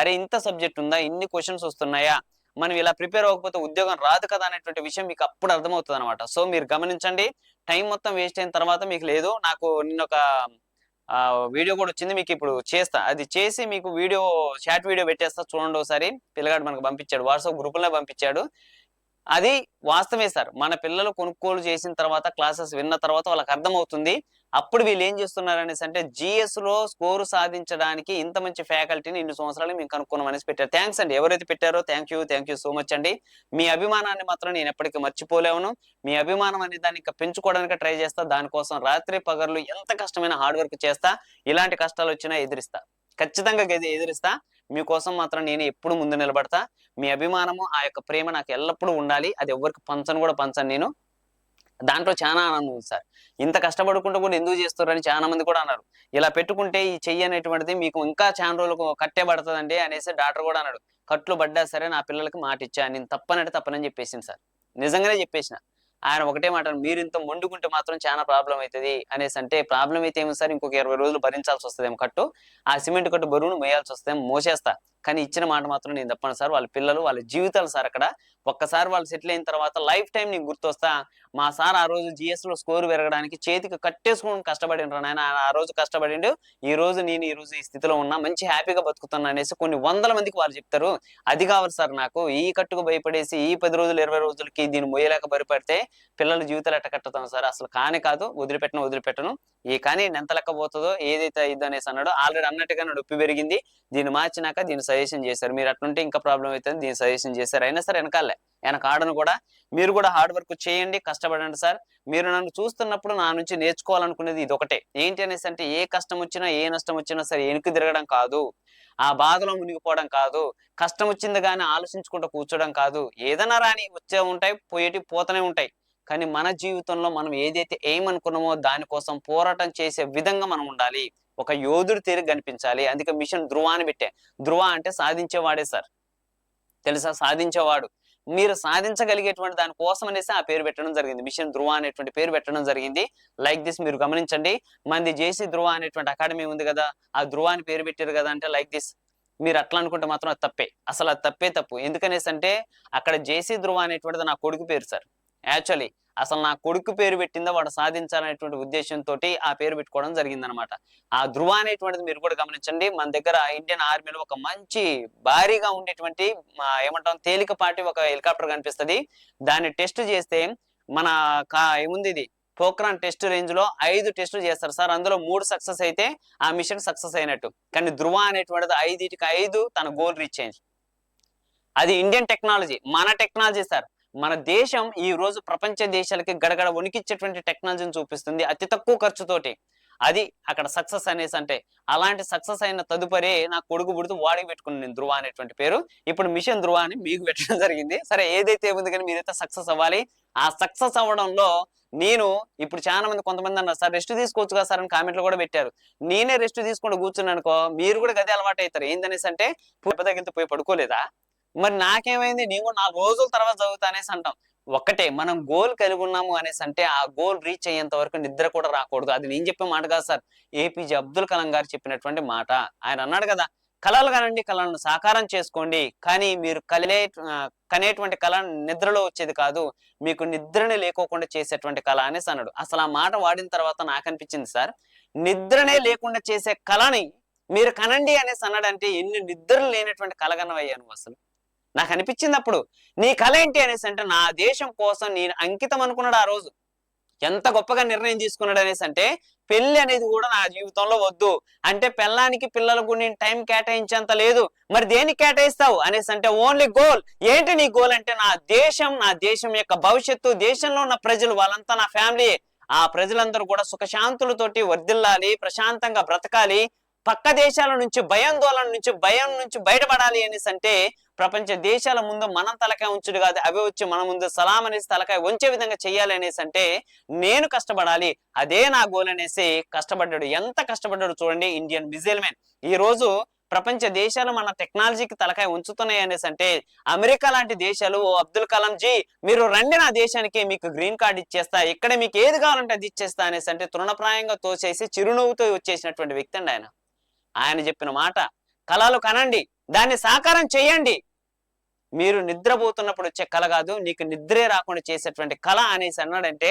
అరే ఇంత సబ్జెక్ట్ ఉందా? ఇన్ని క్వశ్చన్స్ వస్తున్నాయా? మనం ఇలా ప్రిపేర్ అవ్వకపోతే ఉద్యోగం రాదు కదా? అనేటువంటి విషయం మీకు అప్పుడు అర్థమవుతుంది అనమాట సో మీరు గమనించండి. టైం మొత్తం వేస్ట్ అయిన తర్వాత మీకు లేదు. నాకు నిన్న ఒక వీడియో కూడా వచ్చింది. మీకు ఇప్పుడు చేస్తా. అది చేసి మీకు వీడియో షార్ట్ వీడియో పెట్టేస్తా. చూడండి ఒకసారి. పిల్లగాడు మనకు పంపించాడు. వాట్సాప్ గ్రూపుల్లో పంపించాడు. అది వాస్తవే సార్. మన పిల్లలు కొనుక్కోలు చేసిన తర్వాత క్లాసెస్ విన్న తర్వాత వాళ్ళకి అర్థమవుతుంది. అప్పుడు వీళ్ళు ఏం చేస్తున్నారు అనేసి అంటే జిఎస్లో స్కోరు సాధించడానికి ఇంత మంచి ఫ్యాకల్టీని ఇన్ని సంవత్సరాలు మేము కనుక్కున్నాం అనేసి పెట్టారు. థ్యాంక్స్ అండి. ఎవరైతే పెట్టారో thank you thank you so much అండి. మీ అభిమానాన్ని మాత్రం నేను ఎప్పటికీ మర్చిపోలేవును. మీ అభిమానం అనే దాన్ని ఇంకా పెంచుకోవడానికి ట్రై చేస్తా. దానికోసం రాత్రి పగర్లు ఎంత కష్టమైన హార్డ్ వర్క్ చేస్తా ఇలాంటి కష్టాలు వచ్చినా ఎదిరిస్తా. ఖచ్చితంగా ఎదిరిస్తా. మీకోసం మాత్రం నేను ఎప్పుడు ముందు నిలబడతా. మీ అభిమానము ఆ యొక్క ప్రేమ నాకు ఎల్లప్పుడూ ఉండాలి. అది ఎవరికి పంచను కూడా పంచను నేను. దాంట్లో చాలా ఆనందం ఉంది సార్. ఇంత కష్టపడుకుంటూ కూడా ఎందుకు చేస్తారని చాలా మంది కూడా అన్నారు. ఇలా పెట్టుకుంటే ఈ చెయ్యి అనేటువంటిది మీకు ఇంకా చాలా రోజులకు కట్టే పడుతుందండి అనేసి డాక్టర్ కూడా అన్నాడు. కట్లు పడ్డా సరే నా పిల్లలకి మాట ఇచ్చా. నేను తప్పనంటే తప్పనని చెప్పేసింది సార్. నిజంగానే చెప్పేసిన. ఆయన ఒకటే మాట మీరు ఇంత మొండుకుంటే మాత్రం చాలా ప్రాబ్లం అవుతుంది అనేసి అంటే ప్రాబ్లం అయితే ఏమో సార్? ఇంకొక ఇరవై రోజులు భరించాల్సి వస్తుందేమో కట్టు. ఆ సిమెంట్ కట్టు బరువును మోయాల్సి వస్తుందేమో మోసేస్తా. కానీ ఇచ్చిన మాట మాత్రం నేను తప్పను సార్. వాళ్ళ పిల్లలు వాళ్ళ జీవితాలు సార్ అక్కడ. ఒక్కసారి వాళ్ళు సెటిల్ అయిన తర్వాత లైఫ్ టైం నీకు గుర్తొస్తా. మా సార్ ఆ రోజు జిఎస్లో స్కోర్ పెరగడానికి చేతికి కట్టేసుకుని కష్టపడిండ్రు నాయన. ఆ రోజు కష్టపడిండు. ఈ రోజు నేను ఈ రోజు ఈ స్థితిలో ఉన్నా మంచి హ్యాపీగా బతుకుతున్నా అనేసి కొన్ని వందల మందికి వాళ్ళు చెప్తారు. అది కావాలి సార్ నాకు. ఈ కట్టుకు భయపడేసి ఈ పది రోజులు ఇరవై రోజులకి దీన్ని మొయ్యలేక భయపడితే పిల్లల జీవితాలు ఎట్ట కట్టుతాం సార్ అసలు కానే కాదు వదిలిపెట్టను వదిలిపెట్టను. ఈ కానీ ఎంత లెక్క పోతుందో ఏదైతే ఇది అనేసి అన్నాడో ఆల్రెడీ అన్నట్టుగా నొప్పి పెరిగింది. దీన్ని మార్చినాక దీన్ని సజెషన్ చేశారు. మీరు అట్లుంటే ఇంకా ప్రాబ్లం అవుతుంది దీన్ని సజెషన్ చేశారు. అయినా సరే వెనకాలే వెనక ఆడను కూడా. మీరు కూడా హార్డ్ వర్క్ చేయండి కష్టపడండి సార్. మీరు నన్ను చూస్తున్నప్పుడు నా నుంచి నేర్చుకోవాలనుకునేది ఇది ఒకటే ఏంటి అనేసి అంటే ఏ కష్టం వచ్చినా ఏ నష్టం వచ్చినా సరే వెనుక తిరగడం కాదు. ఆ బాధలో మునిగిపోవడం కాదు. కష్టం వచ్చింది కానీ ఆలోచించుకుంటూ కూర్చోడం కాదు. ఏదైనా రాని వచ్చే ఉంటాయి పోయేటి పోతూనే ఉంటాయి. కానీ మన జీవితంలో మనం ఏదైతే ఏం అనుకున్నామో దానికోసం పోరాటం చేసే విధంగా మనం ఉండాలి. ఒక యోధుడు తీరు కనిపించాలి. అందుకే మిషన్ ధృవ అని పెట్టే. ధృవ అంటే సాధించేవాడే సార్. తెలుసా? సాధించేవాడు. మీరు సాధించగలిగేటువంటి దానికోసం అనేసి ఆ పేరు పెట్టడం జరిగింది. మిషన్ ధృవ అనేటువంటి పేరు పెట్టడం జరిగింది. లైక్ దిస్ మీరు గమనించండి. మంది జేసీ ధృవ అనేటువంటి అకాడమీ ఉంది కదా ఆ ధృవాన్ని అని పేరు పెట్టారు కదా అంటే లైక్ దిస్. మీరు అట్లా అనుకుంటే మాత్రం అది తప్పే. అసలు అది తప్పే తప్పు. ఎందుకనేసి అంటే అక్కడ జేసీ ధృవ అనేటువంటిది నా కొడుకు పేరు సార్. యాక్చువల్లీ అసలు నా కొడుకు పేరు పెట్టిందో వాడు సాధించాలనేటువంటి ఉద్దేశంతో ఆ పేరు పెట్టుకోవడం జరిగిందనమాట. ఆ ధృవ అనేటువంటిది మీరు కూడా గమనించండి. మన దగ్గర ఇండియన్ ఆర్మీలో ఒక మంచి భారీగా ఉండేటువంటి ఏమంటాం తేలికపాటి ఒక హెలికాప్టర్ కనిపిస్తది. దాన్ని టెస్ట్ చేస్తే మన ఏముంది ఇది? పోక్రాన్ టెస్ట్ రేంజ్లో ఐదు టెస్టులు చేస్తారు సార్. అందులో మూడు సక్సెస్ అయితే ఆ మిషన్ సక్సెస్ అయినట్టు. కానీ ధృవ అనేటువంటిది ఐదుటికి ఐదు తన గోల్ రీచ్ అయింది. అది ఇండియన్ టెక్నాలజీ. మన టెక్నాలజీ సార్. మన దేశం ఈ రోజు ప్రపంచ దేశాలకి గడగడ వణికిచ్చేటువంటి టెక్నాలజీని చూపిస్తుంది అతి తక్కువ ఖర్చుతోటి. అది అక్కడ సక్సెస్ అనేసి అంటే అలాంటి సక్సెస్ అయిన తదుపరి నా కొడుకు పుడుతూ వాడికి పెట్టుకుని నేను ధృవ అనేటువంటి పేరు. ఇప్పుడు మిషన్ ధృవ అని మీకు పెట్టడం జరిగింది. సరే ఏదైతే ఉంది కానీ మీరైతే సక్సెస్ అవ్వాలి. ఆ సక్సెస్ అవ్వడంలో నేను ఇప్పుడు చాలా మంది కొంతమంది అన్నారు సార్ రెస్ట్ తీసుకోవచ్చు కదా సార్ అని కామెంట్లు కూడా పెట్టారు. నేనే రెస్ట్ తీసుకుంటూ కూర్చున్నాను అనుకో మీరు కూడా గదే అలవాటు అవుతారు. ఏందనేసి అంటే తగ్గితే పోయి పడుకోలేదా? మరి నాకేమైంది? నేను కూడా నాలుగు రోజుల తర్వాత చదువుతా అనేసి అంటాం. ఒక్కటే మనం గోల్ కలిగి ఉన్నాము అనేసి అంటే ఆ గోల్ రీచ్ అయ్యేంత వరకు నిద్ర కూడా రాకూడదు. అది నేను చెప్పే మాట కాదు సార్. ఏపీజే అబ్దుల్ కలాం గారు చెప్పినటువంటి మాట. ఆయన అన్నాడు కదా కళలు కనండి కళలను సాకారం చేసుకోండి. కానీ మీరు కలే కనేటువంటి కళ నిద్రలో వచ్చేది కాదు. మీకు నిద్రని లేకోకుండా చేసేటువంటి కళ అనేసి అన్నాడు. అసలు ఆ మాట వాడిన తర్వాత నాకు అనిపించింది సార్ నిద్రనే లేకుండా చేసే కళని మీరు కనండి అనేసి అన్నాడంటే ఎన్ని నిద్రలు లేనటువంటి కలగనవయ్యాను అసలు? నాకు అనిపించింది అప్పుడు నీ కళ ఏంటి అనేసి అంటే నా దేశం కోసం నేను అంకితం అనుకున్నాడు ఆ రోజు. ఎంత గొప్పగా నిర్ణయం తీసుకున్నాడు అనేసి అంటే పెళ్ళి అనేది కూడా నా జీవితంలో వద్దు. అంటే పెళ్ళానికి పిల్లలకు నేను టైం కేటాయించేంత లేదు. మరి దేనికి కేటాయిస్తావు అనేసి అంటే ఓన్లీ గోల్. ఏంటి నీ గోల్ అంటే నా దేశం నా దేశం యొక్క భవిష్యత్తు దేశంలో ఉన్న ప్రజలు వాళ్ళంతా నా ఫ్యామిలీ ఆ ప్రజలందరూ కూడా సుఖశాంతులతోటి వర్ధిల్లాలి ప్రశాంతంగా బ్రతకాలి. పక్క దేశాల నుంచి భయాందోళన నుంచి భయం నుంచి బయటపడాలి అనేసి అంటే ప్రపంచ దేశాల ముందు మనం తలకాయ ఉంచుడు కాదు అవి వచ్చి మన ముందు సలాం అనేసి తలకాయ ఉంచే విధంగా చేయాలి అనేసి అంటే నేను కష్టపడాలి అదే నా గోల్ అనేసి కష్టపడ్డాడు. ఎంత కష్టపడ్డాడు చూడండి ఇండియన్ మిజైల్ మ్యాన్ ఈ రోజు ప్రపంచ దేశాలు మన టెక్నాలజీకి తలకాయ ఉంచుతున్నాయి అనేసి అంటే అమెరికా లాంటి దేశాలు "ఓ అబ్దుల్ కలాం జీ మీరు రండి నా దేశానికి మీకు గ్రీన్ కార్డ్ ఇచ్చేస్తా ఇక్కడ మీకు ఏది కావాలంటే అది ఇచ్చేస్తా అనేసి అంటే తృణప్రాయంగా తోచేసి చిరునవ్వుతో వచ్చేసినటువంటి వ్యక్తి అండి ఆయన. ఆయన చెప్పిన మాట కళలు కనండి దాన్ని సాకారం చేయండి మీరు నిద్రపోతున్నప్పుడు వచ్చే కళ కాదు నీకు నిద్రే రాకుండా చేసేటువంటి కళ అనేసి అన్నాడంటే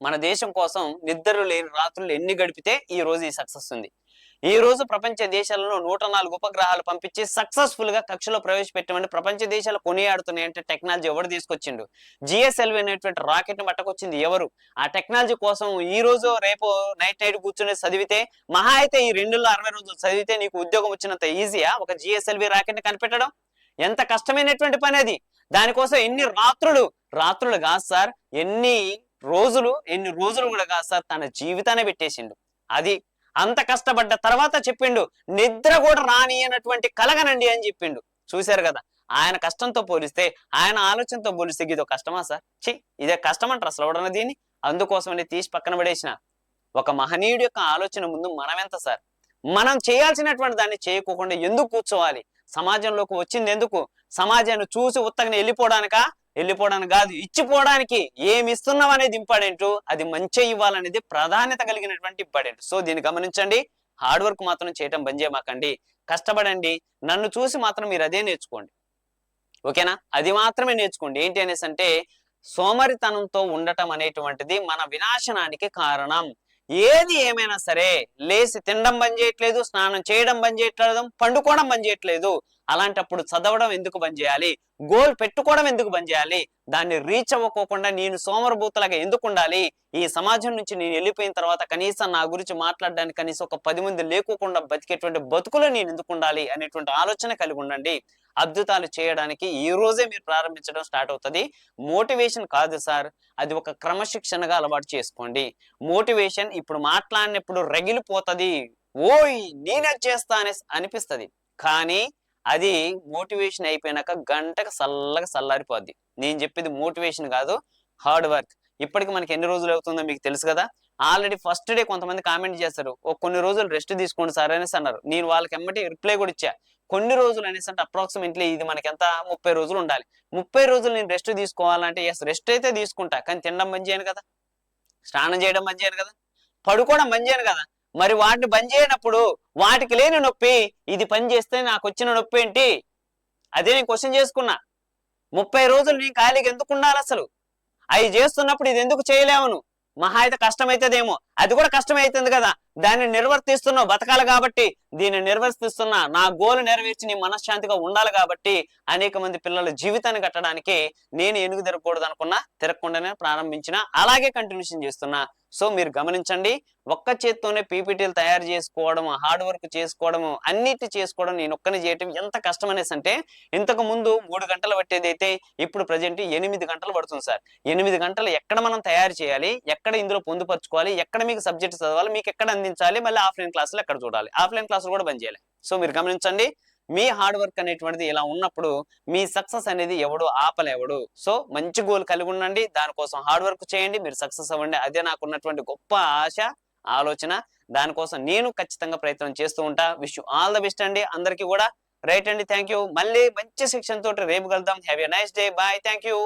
మన దేశం కోసం నిద్రలు లేని రాత్రులు ఎన్ని గడిపితే ఈ రోజు ఈ సక్సెస్ ఉంది. ఈ రోజు ప్రపంచ దేశాలలో నూట నాలుగు ఉపగ్రహాలు పంపించి సక్సెస్ఫుల్గా కక్షలో ప్రవేశపెట్టమని ప్రపంచ దేశాలు కొనియాడుతున్నాయి అంటే టెక్నాలజీ ఎవరు తీసుకొచ్చిండు? జిఎస్ఎల్వి అనేటువంటి రాకెట్ని పట్టకొచ్చింది ఎవరు? ఆ టెక్నాలజీ కోసం ఈ రోజు రేపు నైట్ నైట్ కూర్చుని చదివితే మహా అయితే ఈ రెండు అరవై రోజులు చదివితే నీకు ఉద్యోగం వచ్చినంత ఈజీయా ఒక జిఎస్ఎల్వి రాకెట్ని కనిపెట్టడం? ఎంత కష్టమైనటువంటి పని అది? దానికోసం ఎన్ని రాత్రులు? రాత్రులు కాదు సార్ ఎన్ని రోజులు? ఎన్ని రోజులు కూడా కాదు సార్ తన జీవితాన్ని పెట్టేసిండు. అది అంత కష్టపడ్డ తర్వాత చెప్పిండు నిద్ర కూడా రాని అన్నటువంటి కలగనండి అని చెప్పిండు. చూశారు కదా ఆయన కష్టంతో పోలిస్తే ఆయన ఆలోచనతో పోలిస్తే ఇదో కష్టమా సార్? చి ఇదే కష్టం అంటారు అసలు ఎవడన్నా దీన్ని? అందుకోసమని తీసి పక్కన పడేసిన. ఒక మహనీయుడి యొక్క ఆలోచన ముందు మనమెంత సార్? మనం చేయాల్సినటువంటి దాన్ని చేయకోకుండా ఎందుకు కూర్చోవాలి? సమాజంలోకి వచ్చింది ఎందుకు? సమాజాన్ని చూసి ఉత్తగని వెళ్ళిపోవడానికా? వెళ్ళిపోవడానికి కాదు ఇచ్చిపోవడానికి ఏమి ఇస్తున్నాం అనేది ఇంపార్టెంట్ అది మంచి ఇవ్వాలనేది ప్రాధాన్యత కలిగినటువంటి ఇంపార్టెంట్ సో దీన్ని గమనించండి. హార్డ్ వర్క్ మాత్రం చేయటం బంద్ చేయమాకండి. కష్టపడండి. నన్ను చూసి మాత్రం మీరు అదే నేర్చుకోండి. ఓకేనా? అది మాత్రమే నేర్చుకోండి. ఏంటి అనేసి అంటే సోమరితనంతో ఉండటం అనేటువంటిది మన వినాశనానికి కారణం. ఏది ఏమైనా సరే లేచి తినడం బంద్ చేయట్లేదు స్నానం చేయడం బంద్ చేయట్లేదు పండుకోవడం బంద్ చేయట్లేదు. అలాంటప్పుడు చదవడం ఎందుకు బంద్ చేయాలి? గోల్ పెట్టుకోవడం ఎందుకు బంద్ చేయాలి? దాన్ని రీచ్ అవ్వకోకుండా నేను సోమరభూతలాగా ఎందుకు ఉండాలి? ఈ సమాజం నుంచి నేను వెళ్ళిపోయిన తర్వాత కనీసం నా గురించి మాట్లాడడానికి కనీసం ఒక పది మంది లేకోకుండా బతికేటువంటి బతుకులో నేను ఎందుకు ఉండాలి అనేటువంటి ఆలోచన కలిగి ఉండండి. అద్భుతాలు చేయడానికి ఈ రోజే మీరు ప్రారంభించడం స్టార్ట్ అవుతుంది. మోటివేషన్ కాదు సార్. అది ఒక క్రమశిక్షణగా అలవాటు చేసుకోండి. మోటివేషన్ ఇప్పుడు మాట్లాడినప్పుడు రగిలిపోతుంది. ఓయ్ నేనే చేస్తానే అనిపిస్తుంది. కానీ అది మోటివేషన్ అయిపోయినాక గంటకు చల్లగా చల్లారిపోద్ది. నేను చెప్పేది మోటివేషన్ కాదు హార్డ్ వర్క్. ఇప్పటికి మనకి ఎన్ని రోజులు అవుతుందో మీకు తెలుసు కదా? ఆల్రెడీ ఫస్ట్ డే కొంతమంది కామెంట్ చేస్తారు ఓ కొన్ని రోజులు రెస్ట్ తీసుకోండి సార్ అనేసి అన్నారు. నేను వాళ్ళకి ఎమ్మటి రిప్లై కూడా ఇచ్చా. కొన్ని రోజులు అనేసి అంటే అప్రాక్సిమేట్లీ ఇది మనకి ఎంత? ముప్పై రోజులు ఉండాలి. ముప్పై రోజులు నేను రెస్ట్ తీసుకోవాలంటే ఎస్ రెస్ట్ అయితే తీసుకుంటా కానీ తినడం మంచి కదా? స్నానం చేయడం మంచి కదా? పడుకోవడం మంచి కదా? మరి వాటిని బంద్ చేయనప్పుడు వాటికి లేని నొప్పి ఇది పని చేస్తే నాకు వచ్చిన నొప్పి ఏంటి? అదే నేను క్వశ్చన్ చేసుకున్నా. ముప్పై రోజులు నీ ఖాళీగా ఎందుకు ఉండాలి అసలు? అవి చేస్తున్నప్పుడు ఇది ఎందుకు చేయలేవును మహా అయితే కష్టమవుతుందేమో అది కూడా కష్టమవుతుంది కదా. దాన్ని నిర్వర్తిస్తున్నావు బతకాలి కాబట్టి దీన్ని నిర్వర్తిస్తున్నా నా గోలు నెరవేర్చి నీ మనశ్శాంతిగా ఉండాలి కాబట్టి అనేక మంది పిల్లల జీవితాన్ని కట్టడానికి నేను ఎనుగు తిరగకూడదు అనుకున్నా తిరగకుండానే ప్రారంభించిన అలాగే కంటిన్యూషన్ చేస్తున్నా. సో మీరు గమనించండి ఒక్క చేత్తోనే పీపీటీలు తయారు చేసుకోవడం హార్డ్ వర్క్ చేసుకోవడం అన్నిటి చేసుకోవడం నేను ఒక్కనే చేయటం ఎంత కష్టం అనేసి అంటే ఇంతకు ముందు మూడు గంటలు పట్టేది అయితే ఇప్పుడు ప్రజెంట్ ఎనిమిది గంటలు పడుతుంది సార్. ఎనిమిది గంటలు ఎక్కడ మనం తయారు చేయాలి ఎక్కడ ఇందులో పొందుపరచుకోవాలి ఎక్కడ మీకు సబ్జెక్ట్ చదవాలి మీకు ఎక్కడ అందించాలి మళ్ళీ ఆఫ్లైన్ క్లాసులు ఎక్కడ చూడాలి. ఆఫ్లైన్ క్లాసులు కూడా బంద్ చేయాలి. సో మీరు గమనించండి మీ హార్డ్ వర్క్ అనేటువంటిది ఇలా ఉన్నప్పుడు మీ సక్సెస్ అనేది ఎవడు ఆపలేవడు. సో మంచి గోల్ కలిగి ఉండండి దానికోసం హార్డ్ వర్క్ చేయండి మీరు సక్సెస్ అవ్వండి. అదే నాకు ఉన్నటువంటి గొప్ప ఆశ ఆలోచన. దానికోసం నేను ఖచ్చితంగా ప్రయత్నం చేస్తూ ఉంటా. విష్ ఆల్ ద బెస్ట్ అండి. అందరికీ కూడా. రైట్ అండి థ్యాంక్ యూ మళ్ళీ మంచి శిక్షణ తోటి రేపు కలుద్దాం. Have a nice day bye thank you